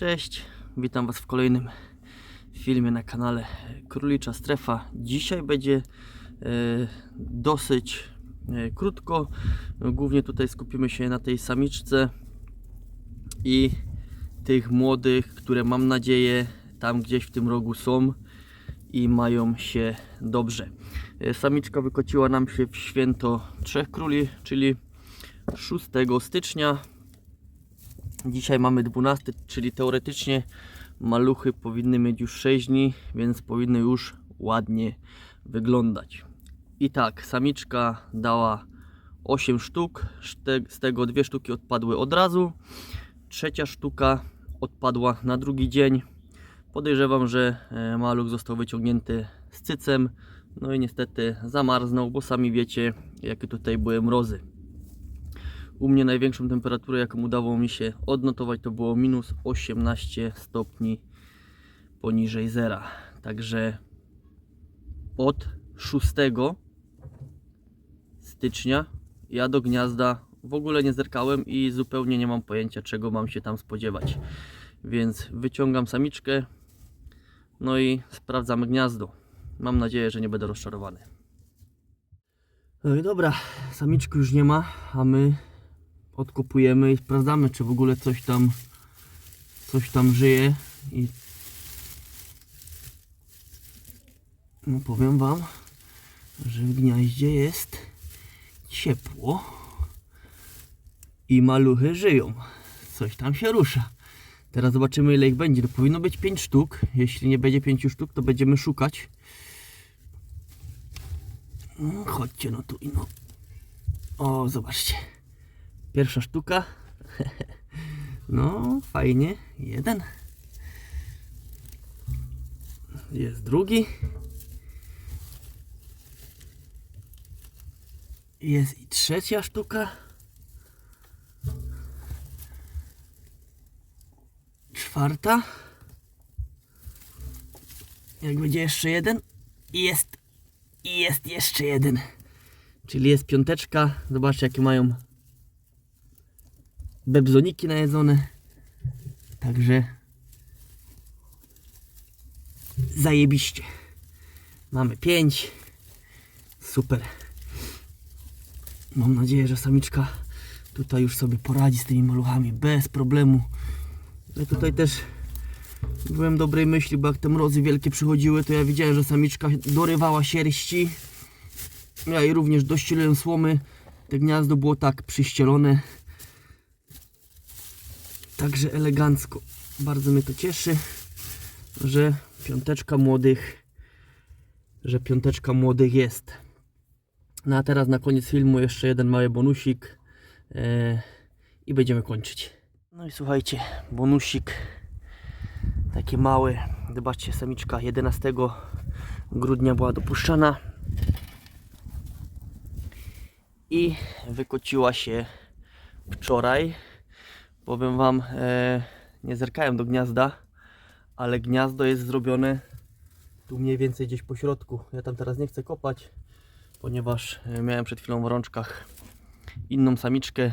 Cześć, witam Was w kolejnym filmie na kanale Królicza Strefa. Dzisiaj będzie e, dosyć e, krótko. Głównie tutaj skupimy się na tej samiczce i tych młodych, które mam nadzieję tam gdzieś w tym rogu są i mają się dobrze. E, Samiczka wykociła nam się w święto Trzech Króli, czyli 6 stycznia Dzisiaj mamy 12, czyli teoretycznie maluchy powinny mieć już 6 dni, więc powinny już ładnie wyglądać. I tak, samiczka dała 8 sztuk, z tego dwie sztuki odpadły od razu. Trzecia sztuka odpadła na drugi dzień. Podejrzewam, że e, maluch został wyciągnięty z cycem. No i niestety zamarznął, bo sami wiecie, jakie tutaj były mrozy. U mnie największą temperaturę, jaką udało mi się odnotować, to było minus 18 stopni poniżej zera. Także od 6 stycznia ja do gniazda w ogóle nie zerkałem i zupełnie nie mam pojęcia, czego mam się tam spodziewać. Więc wyciągam samiczkę, no i sprawdzamy gniazdo. Mam nadzieję, że nie będę rozczarowany. No i dobra, samiczki już nie ma, a my odkopujemy i sprawdzamy, czy w ogóle coś tam coś tam żyje i no powiem wam, że w gniaździe jest ciepło i maluchy żyją. Coś tam się rusza. Teraz zobaczymy ile ich będzie. No, powinno być 5 sztuk. Jeśli nie będzie 5 sztuk, to będziemy szukać. No, chodźcie no tu i no. O, zobaczcie. Pierwsza sztuka. No, fajnie. Jeden. Jest drugi. Jest i trzecia sztuka. Czwarta. Jak będzie jeszcze jeden. I jest. I jest jeszcze jeden. Czyli jest piąteczka. Zobaczcie jakie mają bebzoniki najedzone. Także zajebiście. Mamy 5. Super. Mam nadzieję, że samiczka tutaj już sobie poradzi z tymi maluchami bez problemu. Ja tutaj też byłem dobrej myśli, bo jak te mrozy wielkie przychodziły, to ja widziałem, że samiczka dorywała sierści. Ja jej również dościeliłem słomy. Te gniazdo było tak przyścielone. Także elegancko. Bardzo mnie to cieszy, że piąteczka młodych, że piąteczka młodych jest. No a teraz na koniec filmu jeszcze jeden mały bonusik e, i będziemy kończyć. No i słuchajcie, bonusik taki mały. Zobaczcie, samiczka 11 grudnia była dopuszczana i wykociła się wczoraj. Powiem Wam, e, nie zerkałem do gniazda, ale gniazdo jest zrobione tu mniej więcej gdzieś po środku. Ja tam teraz nie chcę kopać, ponieważ e, miałem przed chwilą w rączkach inną samiczkę,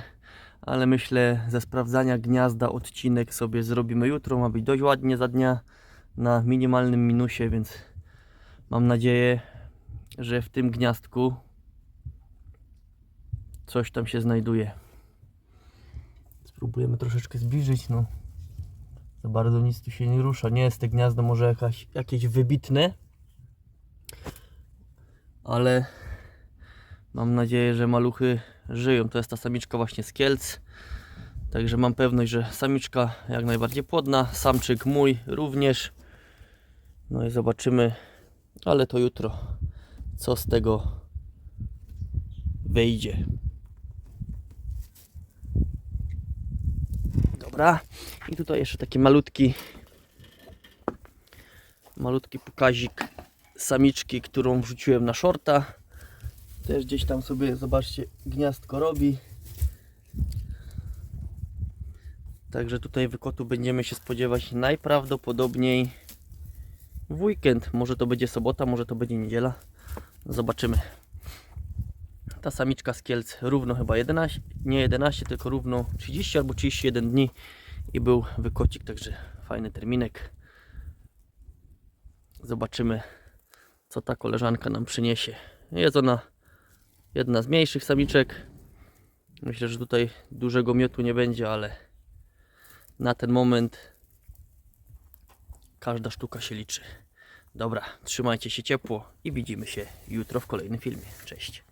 ale myślę ze sprawdzania gniazda odcinek sobie zrobimy jutro. Ma być dość ładnie za dnia na minimalnym minusie, więc mam nadzieję, że w tym gniazdku coś tam się znajduje. Spróbujemy troszeczkę zbliżyć, no. Za bardzo nic tu się nie rusza. Nie jest to gniazdo może jakaś, jakieś wybitne. Ale mam nadzieję, że maluchy żyją. To jest ta samiczka właśnie z Kielc. Także mam pewność, że samiczka jak najbardziej płodna. Samczyk mój również. No i zobaczymy, ale to jutro, co z tego wyjdzie. Dobra. I tutaj jeszcze taki malutki malutki pokazik samiczki, którą wrzuciłem na shorta. Też gdzieś tam sobie, zobaczcie, gniazdko robi. Także tutaj wykotu będziemy się spodziewać najprawdopodobniej w weekend. Może to będzie sobota, może to będzie niedziela. Zobaczymy. Ta samiczka z Kielc równo chyba 11, nie 11, tylko równo 30 albo 31 dni i był wykocik, także fajny terminek. Zobaczymy, co ta koleżanka nam przyniesie. Jest ona jedna z mniejszych samiczek. Myślę, że tutaj dużego miotu nie będzie, ale na ten moment każda sztuka się liczy. Dobra, trzymajcie się ciepło i widzimy się jutro w kolejnym filmie. Cześć.